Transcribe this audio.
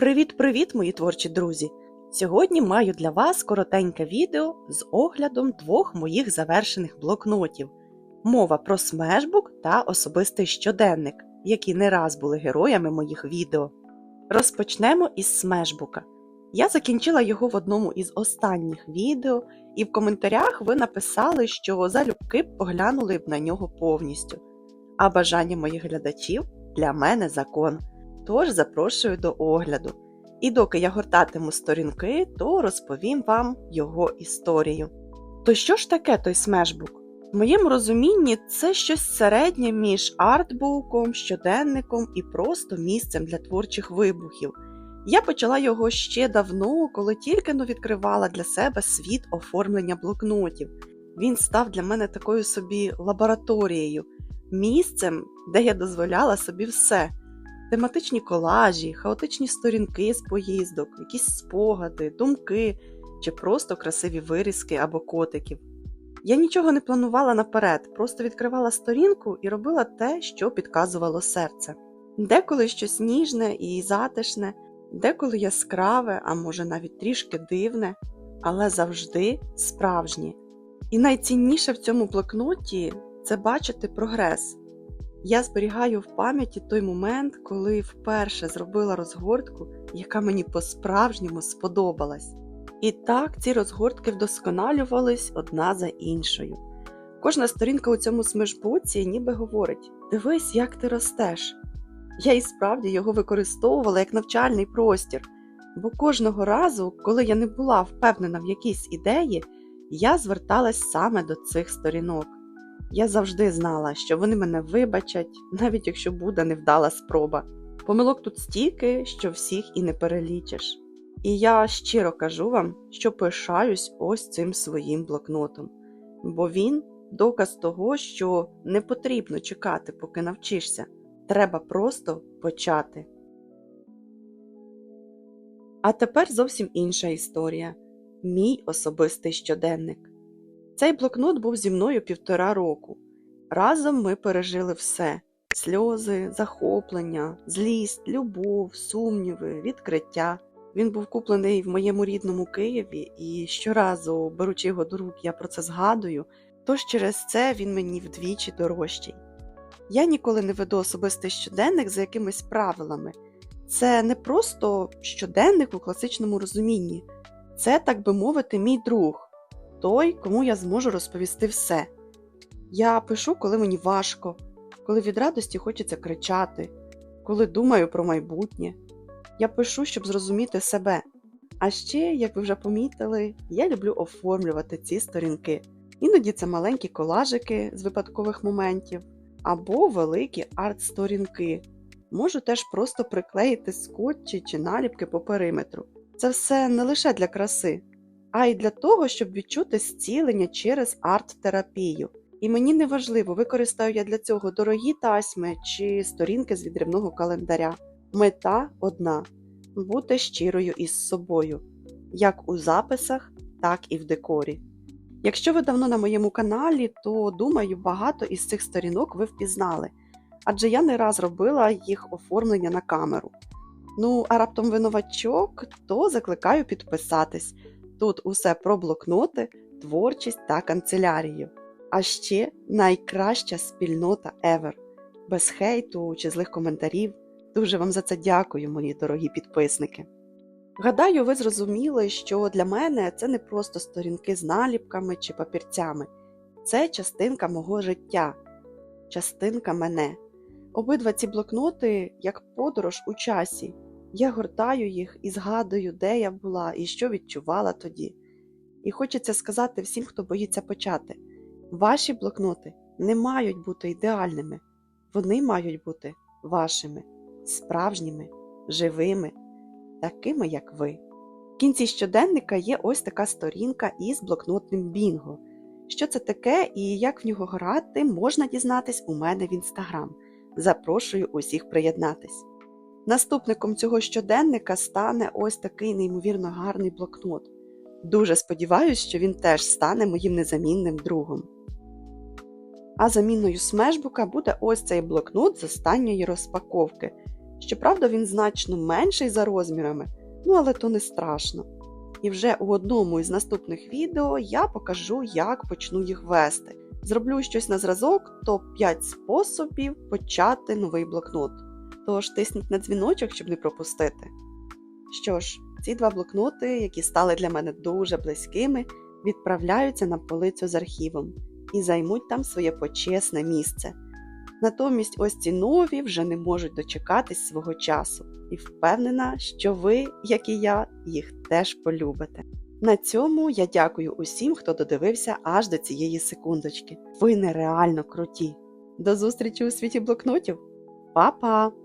Привіт-привіт, мої творчі друзі! Сьогодні маю для вас коротеньке відео з оглядом двох моїх завершених блокнотів. Мова про смешбук та особистий щоденник, які не раз були героями моїх відео. Розпочнемо із смешбука. Я закінчила його в одному із останніх відео, і в коментарях ви написали, що залюбки б поглянули б на нього повністю. А бажання моїх глядачів для мене закон. Тож запрошую до огляду. І доки я гортатиму сторінки, то розповім вам його історію. То що ж таке той смешбук? В моєму розумінні це щось середнє між артбуком, щоденником і просто місцем для творчих вибухів. Я почала його ще давно, коли тільки но відкривала для себе світ оформлення блокнотів. Він став для мене такою собі лабораторією, місцем, де я дозволяла собі все тематичні колажі, хаотичні сторінки з поїздок, якісь спогади, думки чи просто красиві вирізки або котиків. Я нічого не планувала наперед, просто відкривала сторінку і робила те, що підказувало серце. Деколи щось ніжне і затишне, деколи яскраве, а може навіть трішки дивне, але завжди справжнє. І найцінніше в цьому блокноті це бачити прогрес. Я зберігаю в пам'яті той момент, коли вперше зробила розгортку, яка мені по-справжньому сподобалась. І так ці розгортки вдосконалювались одна за іншою. Кожна сторінка у цьому смежбуці ніби говорить: дивись, як ти ростеш. Я і справді його використовувала як навчальний простір, бо кожного разу, коли я не була впевнена в якійсь ідеї, я зверталась саме до цих сторінок. Я завжди знала, що вони мене вибачать, навіть якщо буде невдала спроба. Помилок тут стільки, що всіх і не перелічиш. І я щиро кажу вам, що пишаюсь ось цим своїм блокнотом, бо він доказ того, що не потрібно чекати, поки навчишся. Треба просто почати. А тепер зовсім інша історія мій особистий щоденник. Цей блокнот був зі мною півтора року. Разом ми пережили все: сльози, захоплення, злість, любов, сумніви, відкриття. Він був куплений в моєму рідному Києві, і щоразу, беручи його до рук, я про це згадую, тож через це він мені вдвічі дорожчий. Я ніколи не веду особистий щоденник за якимись правилами. Це не просто щоденник у класичному розумінні, це, так би мовити, мій друг той, кому я зможу розповісти все. Я пишу, коли мені важко, коли від радості хочеться кричати, коли думаю про майбутнє. Я пишу, щоб зрозуміти себе. А ще, як ви вже помітили, я люблю оформлювати ці сторінки. Іноді це маленькі колажики з випадкових моментів або великі арт-сторінки. Можу теж просто приклеїти скотчі чи наліпки по периметру. Це все не лише для краси, а й для того, щоб відчути зцілення через арт-терапію. І мені не важливо, використаю я для цього дорогі тасьми чи сторінки з відривного календаря. Мета одна бути щирою із собою, як у записах, так і в декорі. Якщо ви давно на моєму каналі, то думаю, багато із цих сторінок ви впізнали, адже я не раз робила їх оформлення на камеру. Ну, а раптом ви новачок, то закликаю підписатись. Тут усе про блокноти, творчість та канцелярію. А ще найкраща спільнота ever. Без хейту чи злих коментарів. Дуже вам за це дякую, мої дорогі підписники. Гадаю, ви зрозуміли, що для мене це не просто сторінки з наліпками чи папірцями, це частинка мого життя, частинка мене. Обидва ці блокноти як подорож у часі. Я гортаю їх і згадую, де я була і що відчувала тоді. І хочеться сказати всім, хто боїться почати: ваші блокноти не мають бути ідеальними, вони мають бути вашими, справжніми, живими, такими, як ви. В кінці щоденника є ось така сторінка із блокнотним бінго. Що це таке і як в нього грати, можна дізнатись у мене в інстаграм. Запрошую усіх приєднатись. Наступником цього щоденника стане ось такий неймовірно гарний блокнот. Дуже сподіваюся, що він теж стане моїм незамінним другом. А заміною смешбука буде ось цей блокнот з останньої розпаковки. Щоправда, він значно менший за розмірами, ну але то не страшно. І вже у одному із наступних відео я покажу, як почну їх вести. Зроблю щось на зразок, топ-5 способів почати новий блокнот. Тож тисніть на дзвіночок, щоб не пропустити. Що ж, ці два блокноти, які стали для мене дуже близькими, відправляються на полицю з архівом і займуть там своє почесне місце. Натомість ось ці нові вже не можуть дочекатись свого часу, і впевнена, що ви, як і я, їх теж полюбите. На цьому я дякую усім, хто додивився аж до цієї секундочки. Ви нереально круті. До зустрічі у світі блокнотів. Па-па!